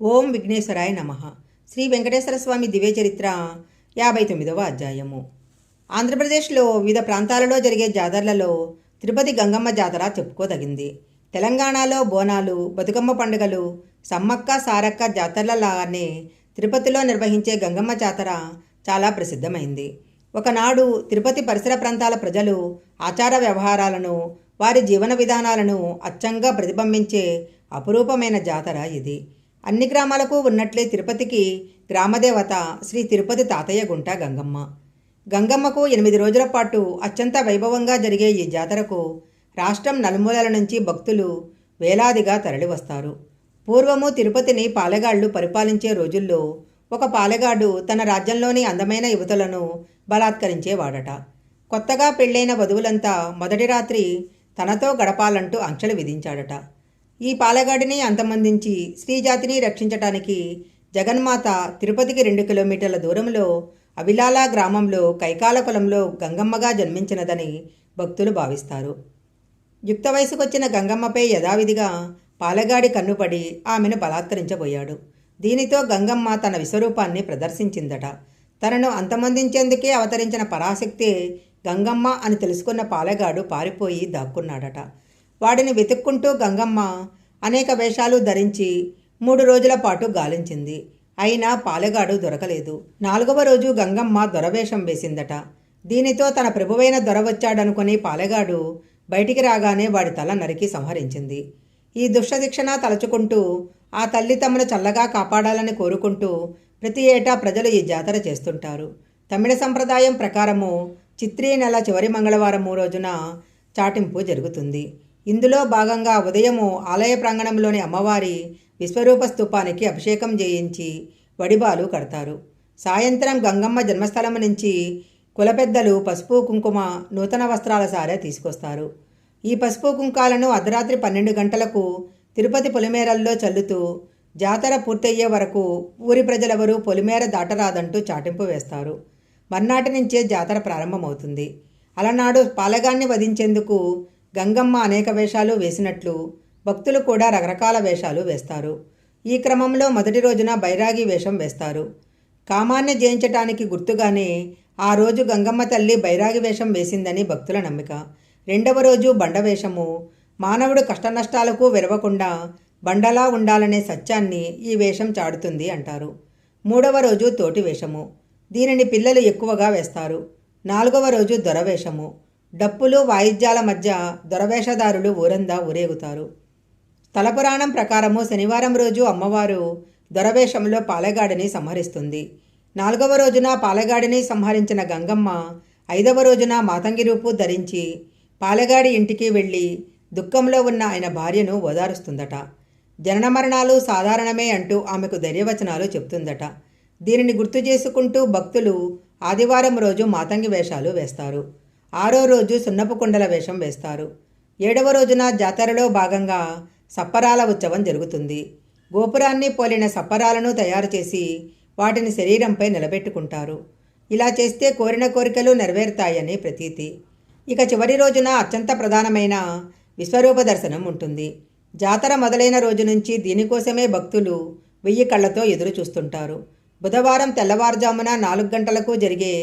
ఓం విఘ్నేశ్వరాయ నమ. శ్రీ వెంకటేశ్వర స్వామి దివ్య చరిత్ర యాభై తొమ్మిదవ అధ్యాయము. ఆంధ్రప్రదేశ్లో వివిధ ప్రాంతాలలో జరిగే జాతరలలో తిరుపతి గంగమ్మ జాతర చెప్పుకోదగింది. తెలంగాణలో బోనాలు బతుకమ్మ పండుగలు సమ్మక్క సారక్క జాతరలలాగానే తిరుపతిలో నిర్వహించే గంగమ్మ జాతర చాలా ప్రసిద్ధమైంది. ఒకనాడు తిరుపతి పరిసర ప్రాంతాల ప్రజలు ఆచార వ్యవహారాలను వారి జీవన విధానాలను అచ్చంగా ప్రతిబింబించే అపురూపమైన జాతర ఇది. అన్ని గ్రామాలకు ఉన్నట్లే తిరుపతికి గ్రామదేవత శ్రీ తిరుపతి తాతయ్య గుంట గంగమ్మ. గంగమ్మకు ఎనిమిది రోజుల పాటు అత్యంత వైభవంగా జరిగే ఈ జాతరకు రాష్ట్రం నలుమూలల నుంచి భక్తులు వేలాదిగా తరలివస్తారు. పూర్వము తిరుపతిని పాలెగాళ్ళు పరిపాలించే రోజుల్లో ఒక పాలెగాడు తన రాజ్యంలోని అందమైన యువతులను బలాత్కరించేవాడట. కొత్తగా పెళ్ళైన వధువులంతా మొదటి రాత్రి తనతో గడపాలంటూ ఆంక్షలు విధించాడట. ఈ పాలగాడిని అంతమందించి స్త్రీజాతిని రక్షించటానికి జగన్మాత తిరుపతికి రెండు కిలోమీటర్ల దూరంలో అవిలాల గ్రామంలో కైకాల కులంలో గంగమ్మగా జన్మించినదని భక్తులు భావిస్తారు. యుక్త వయసుకొచ్చిన గంగమ్మపై యథావిధిగా పాలగాడి కన్నుపడి ఆమెను బలాత్కరించబోయాడు. దీనితో గంగమ్మ తన విశ్వరూపాన్ని ప్రదర్శించిందట. తనను అంతమందించేందుకే అవతరించిన పరాశక్తే గంగమ్మ అని తెలుసుకున్న పాలగాడు పారిపోయి దాక్కున్నాడట. వాడిని వెతుక్కుంటూ గంగమ్మ అనేక వేషాలు ధరించి మూడు రోజుల పాటు గాలించింది. అయినా పాలెగాడు దొరకలేదు. నాలుగవ రోజు గంగమ్మ దొరవేషం వేసిందట. దీనితో తన ప్రభువైన దొర వచ్చాడనుకుని పాలెగాడు బయటికి రాగానే వాడి తల నరికి సంహరించింది. ఈ దుష్టశిక్షణ తలుచుకుంటూ ఆ తల్లి తమను చల్లగా కాపాడాలని కోరుకుంటూ ప్రతి ఏటా ప్రజలు ఈ జాతర చేస్తుంటారు. తమిళ సంప్రదాయం ప్రకారము చిత్రీ నెల చివరి మంగళవారం రోజున చాటింపు జరుగుతుంది. ఇందులో భాగంగా ఉదయము ఆలయ ప్రాంగణంలోని అమ్మవారి విశ్వరూప స్థూపానికి అభిషేకం చేయించి వడిబాలు కడతారు. సాయంత్రం గంగమ్మ జన్మస్థలం నుంచి కులపెద్దలు పసుపు కుంకుమ నూతన వస్త్రాల సారే తీసుకొస్తారు. ఈ పసుపు కుంకాలను అర్ధరాత్రి పన్నెండు గంటలకు తిరుపతి పొలిమేరల్లో చల్లుతూ జాతర పూర్తయ్యే వరకు ఊరి ప్రజలెవరూ పొలిమేర దాటరాదంటూ చాటింపు వేస్తారు. మర్నాటి నుంచే జాతర ప్రారంభమవుతుంది. అలనాడు పాలగాన్ని వధించేందుకు గంగమ్మ అనేక వేషాలు వేసినట్లు భక్తులు కూడా రకరకాల వేషాలు వేస్తారు. ఈ క్రమంలో మొదటి రోజున బైరాగి వేషం వేస్తారు. కామాన్ని జయించటానికి గుర్తుగానే ఆ రోజు గంగమ్మ తల్లి బైరాగి వేషం వేసిందని భక్తుల నమ్మిక. రెండవ రోజు బండ వేషము. మానవుడు కష్టనష్టాలకు విరవకుండా బండలా ఉండాలనే సత్యాన్ని ఈ వేషం చాడుతుంది అంటారు. మూడవ రోజు తోటి వేషము. దీనిని పిల్లలు ఎక్కువగా వేస్తారు. నాలుగవ రోజు దొరవేషము డప్పులు వాయిద్యాల మధ్య దొరవేషధారులు ఊరందా ఊరేగుతారు. తలపురాణం ప్రకారము శనివారం రోజు అమ్మవారు దొరవేషంలో పాలగాడిని సంహరిస్తుంది. నాలుగవ రోజున పాలగాడిని సంహరించిన గంగమ్మ ఐదవ రోజున మాతంగి రూపు ధరించి పాలగాడి ఇంటికి వెళ్ళి దుఃఖంలో ఉన్న ఆయన భార్యను ఓదారుస్తుందట. జనన మరణాలు సాధారణమే అంటూ ఆమెకు ధైర్యవచనాలు చెప్తుందట దీనిని గుర్తు చేసుకుంటూ భక్తులు ఆదివారం రోజు మాతంగి వేషాలు వేస్తారు. ఆరో రోజు సున్నపు కుండల వేషం వేస్తారు. ఏడవ రోజున జాతరలో భాగంగా సప్పరాల ఉత్సవం జరుగుతుంది. గోపురాన్ని పోలిన సప్పరాలను తయారు చేసి వాటిని శరీరంపై నిలబెట్టుకుంటారు. ఇలా చేస్తే కోరిన కోరికలు నెరవేరుతాయని ప్రతీతి. ఇక చివరి రోజున అత్యంత ప్రధానమైన విశ్వరూప దర్శనం ఉంటుంది. జాతర మొదలైన రోజు నుంచి దీనికోసమే భక్తులు వెయ్యి కళ్ళతో ఎదురు చూస్తుంటారు బుధవారం తెల్లవారుజామున నాలుగు గంటలకు జరిగే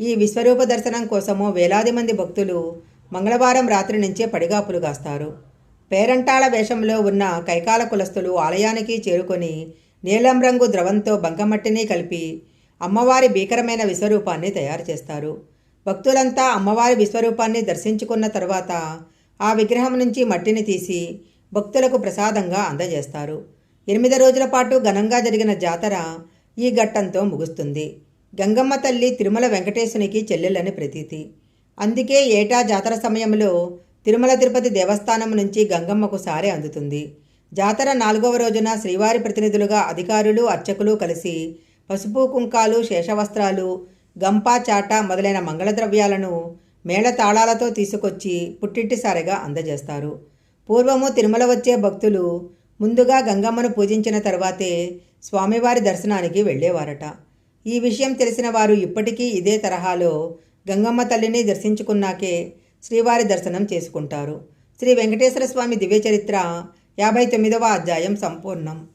ఈ విశ్వరూప దర్శనం కోసము వేలాది మంది భక్తులు మంగళవారం రాత్రి నుంచే పడిగాపులు కాస్తారు. పేరంటాళ వేషంలో ఉన్న కైకాల కులస్తులు ఆలయానికి చేరుకొని నీలం రంగు ద్రవంతో బంకమట్టిని కలిపి అమ్మవారి భీకరమైన విశ్వరూపాన్ని తయారు చేస్తారు. భక్తులంతా అమ్మవారి విశ్వరూపాన్ని దర్శించుకున్న తర్వాత ఆ విగ్రహం నుంచి మట్టిని తీసి భక్తులకు ప్రసాదంగా అందజేస్తారు. ఎనిమిది రోజుల పాటు ఘనంగా జరిగిన జాతర ఈ ఘట్టంతో ముగుస్తుంది. గంగమ్మ తల్లి తిరుమల వెంకటేశునికి చెల్లెలని ప్రతీతి. అందుకే ఏటా జాతర సమయంలో తిరుమల తిరుపతి దేవస్థానం నుంచి గంగమ్మకు సారే అందుతుంది. జాతర నాలుగవ రోజున శ్రీవారి ప్రతినిధులుగా అధికారులు అర్చకులు కలిసి పసుపు కుంకాలు శేషవస్త్రాలు గంప చాట మొదలైన మంగళద్రవ్యాలను మేళ తాళాలతో తీసుకొచ్చి పుట్టింటి సారెగా అందజేస్తారు. పూర్వము తిరుమల వచ్చే భక్తులు ముందుగా గంగమ్మను పూజించిన తర్వాతే స్వామివారి దర్శనానికి వెళ్ళేవారట. ఈ విషయం తెలిసిన వారు ఇప్పటికీ ఇదే తరహాలో గంగమ్మ తల్లిని దర్శించుకున్నాకే శ్రీవారి దర్శనం చేసుకుంటారు. శ్రీ వెంకటేశ్వర స్వామి దివ్య చరిత్ర యాభై తొమ్మిదవ అధ్యాయం సంపూర్ణం.